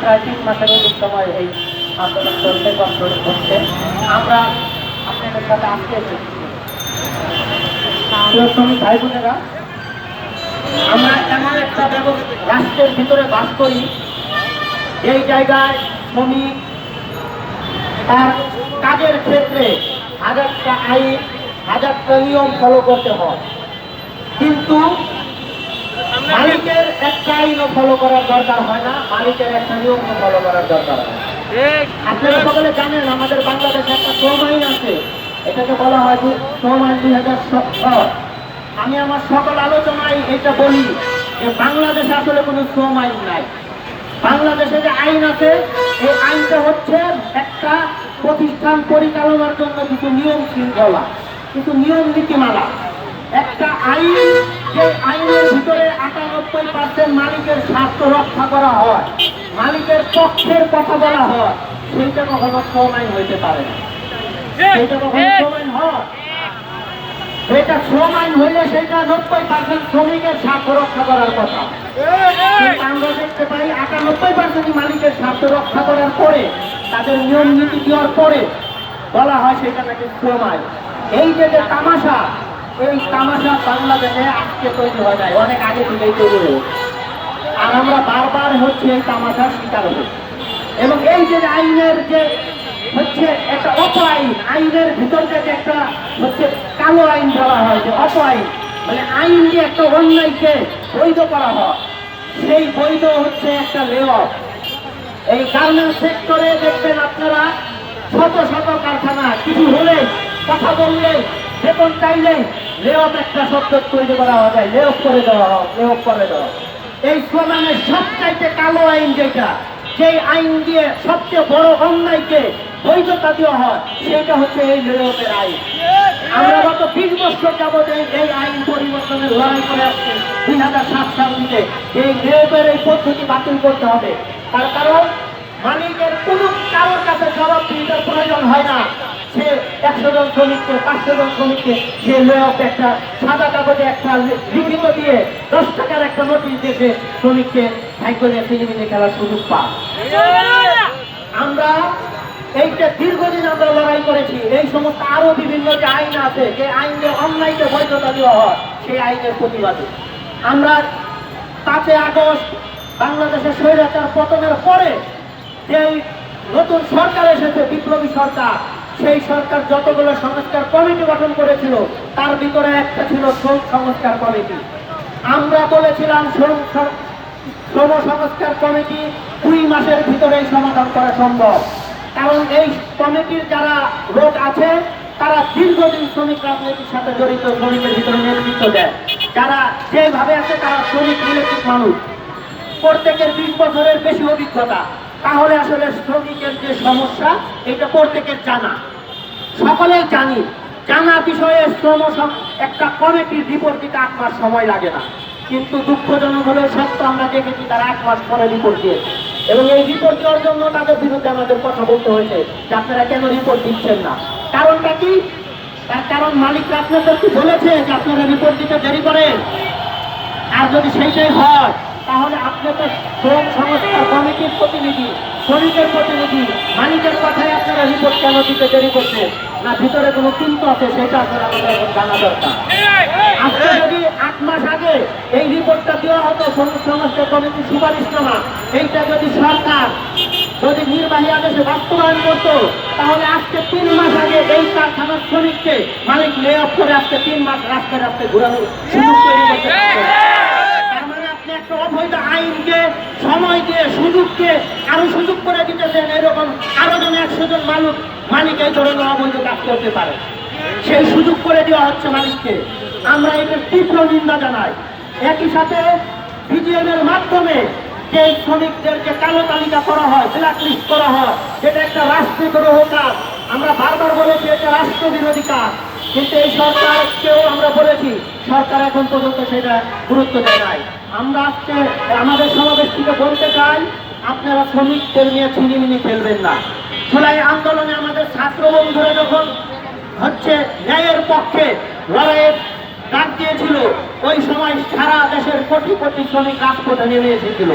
প্রায় তিন মাসের সময় এই আন্দোলন চলছে, কন্ট্রোল হচ্ছে। আমরা আপনাদের সাথে আজকে এসেছি। ভাই বোনেরা, আমরা এমন একটা রাষ্ট্রের ভিতরে বাস করি এই জায়গায় শ্রমিক তার কাজের ক্ষেত্রে হাজারটা আইন, হাজারটা নিয়ম ফলো করতে হয়। কিন্তু মালিকের একটা আইনও ফলো করার দরকার হয় না মালিকের একটা নিয়মও ফলো করার দরকার হয় আপনারা সকলে জানেন আমাদের বাংলাদেশে একটা শ্রম আইন আছে। এটাকে বলা হয় যে শ্রম আইন দুই হাজার আমি আমার সকল আলোচনায় এটা বলি যে বাংলাদেশে আসলে কোনো শ্রম আইন নাই। বাংলাদেশে যে আইন আছে এই আইনটা হচ্ছে একটা প্রতিষ্ঠান পরিচালনার জন্য কিছু নিয়ম শৃঙ্খলা কিছু নিয়ম নীতিমালা। একটা আইন যে আইনের ভিতরে আটানব্বই পার্সেন্ট মালিকের স্বার্থ রক্ষা করা হয় মালিকের পক্ষের কথা বলা হয় সেইটা কখনো শ্রম আইন হইতে পারে না। সেইটা কখনো শ্রম আইন হয়? সেটা শ্রম আইন হইলে সেটা নব্বই পার্সেন্ট শ্রমিকের স্বার্থ রক্ষা করার কথা। আমরা দেখতে পাই আটানব্বই পার্সেন্ট মালিকের স্বার্থ রক্ষা করার পরে তাদের নিয়ম নীতি দেওয়ার পরে বলা হয় সেটা নাকি শ্রম আইন এই যে যে তামাশা এই তামাশা বাংলাদেশে আজকে তৈরি হয় নাই অনেক আগে থেকেই তৈরি আর আমরা বারবার হচ্ছে এই তামাশার শিকার হই এবং এই যে আইনের যে হচ্ছে একটা অপ আইন, আইনের ভিতর থেকে একটা হচ্ছে কালো আইন বলা হয়, যে অপ আইন মানে আইন দিয়ে একটা অন্যায়কে বৈধ করা হয়। সেই বৈধ হচ্ছে একটা লেওয়ার এই গার্মেন্টস সেক্টরে দেখবেন আপনারা, শত শত কারখানা, কিছু হলে কথা বললে বেতন চাইলে লেওপ একটা শব্দ তৈরি করা যায় লেওপ করে দেওয়া হোক লেওপ করে দেওয়া এই শ্রমানের সবচাইতে কালো আইন যেটা সেই আইন দিয়ে সবচেয়ে বড় অন্যায়কে বৈধতা দেওয়া হয়, সেটা হচ্ছে এই লেওপের আইন। আমরা গত বিশ বছর যাবত এই- আইন পরিবর্তনের লড়াই করে আসছি, দুই হাজার সাত সাল থেকে। এই লেওপের এই পদ্ধতি বাতিল করতে হবে। তার কারণ, মালিকের কোনো কারোর কাছে জবাব দিতে প্রয়োজন হয় না। সে একশো জন শ্রমিককে পাঁচশো জন শ্রমিককে সে লেঅফ একটা সাদা কাগজে একটা লিখিত দিয়ে দশ টাকার একটা নোটিশ সে শ্রমিককে নিয়ে সিনেমিনে খেলার সুযোগ পায় আমরা এইটা দীর্ঘদিন আমরা লড়াই করেছি, এই সমস্ত আরও বিভিন্ন যে আইন আছে, যে আইনে অনলাইনে বৈধতা দেওয়া হয়, সেই আইনের প্রতিবাদে। আমরা পাঁচই আগস্ট বাংলাদেশের স্বৈরাচার পতনের পরে যে নতুন সরকার এসেছে, বিপ্লবী সরকার, সেই সরকার যতগুলো সংস্কার কমিটি গঠন করেছিল, তার ভিতরে একটা ছিল শ্রম সংস্কার কমিটি। আমরা বলেছিলাম শ্রম শ্রম সংস্কার কমিটি দুই মাসের ভিতরেই সমাধান করা সম্ভব। কারণ এই কমিটির যারা লোক আছে, তারা দীর্ঘদিন শ্রমিক রাজনীতির সাথে জড়িত, শ্রমিকের ভিতরে নেতৃত্ব দেয়। যারা যেভাবে আছে, তারা শ্রমিক রিলেটিভ মানুষ। প্রত্যেকের বিশ বছরের বেশি অভিজ্ঞতা। তাহলে আসলে শ্রমিকের যে সমস্যা, এটা প্রত্যেকের জানা। সকলেই জানি, জানা বিষয়ে শ্রম একটা কমিটির রিপোর্ট দিতে আট মাস সময় লাগে না। কিন্তু দুঃখজনক হলেও সত্য, আমরা দেখেছি তারা এক মাস পরে রিপোর্ট দিয়েছে। এবং এই রিপোর্ট দেওয়ার জন্য তাদের বিরুদ্ধে আমাদের কথা বলতে হয়েছে যে আপনারা কেন রিপোর্ট দিচ্ছেন না। কারণটা কি? তার কারণ মালিকরা আপনাদেরকে বলেছে যে আপনারা রিপোর্ট দিতে দেরি করেন। আর যদি সেইটাই হয় তাহলে আপনি তো শ্রম সংস্থার কমিটির প্রতিনিধি, শ্রমিকের প্রতিনিধি, মালিকের কথায় আপনারা রিপোর্ট কেন দিতে দেরি করছেন না, ভিতরে কোনো কিন্তু আছে, সেটা আপনারা আমাদের এখন জানা দরকার। আজকে যদি আট মাস আগে এই রিপোর্টটা দেওয়া হতো শ্রমিক সংস্থার কমিটির সুপারিশনামা এইটা যদি সরকার যদি নির্বাহী আদেশে বাস্তবায়ন করতো, তাহলে আজকে তিন মাস আগে এই কারখানার শ্রমিককে মালিক লে অফ করে আজকে তিন মাস রাস্তায় রাস্তায় ঘোরানোর সুযোগ তৈরি করতে পারতেন। তার মানে আপনি একটা অবৈধ আইনকে সময় দিয়ে সুযোগকে আরও সুযোগ করে দিতেছেন এরকম আরও জন একশো জন মালিক মালিক এই ধরনের অবৈধ কাজ করতে পারে। সেই সুযোগ করে দেওয়া হচ্ছে মালিককে। আমরা এটার তীব্র নিন্দা জানাই। একই সাথে বিজিএম এর মাধ্যমে যে শ্রমিকদেরকে কালো তালিকা করা হয় ব্ল্যাক করা হয় একটা রাষ্ট্রদ্রোহ কাজ। আমরা বারবার বলেছি এটা রাষ্ট্র বিরোধী কাজ। কিন্তু এই সরকারকেও আমরা বলেছি, সরকার এখন পর্যন্ত সেটা গুরুত্ব দেয় নাই। আমরা আজকে আমাদের সমাবেশ থেকে বলতে চাই, আপনারা শ্রমিকদের নিয়ে ছিনিমিনি খেলবেন না। জুলাই আন্দোলনে আমাদের ছাত্র বন্ধুরা যখন হচ্ছে ন্যায়ের পক্ষে লড়াইয়ের ডাক দিয়েছিল, ওই সময় সারা দেশের কোটি কোটি শ্রমিক রাজপথে নেমে এসেছিল।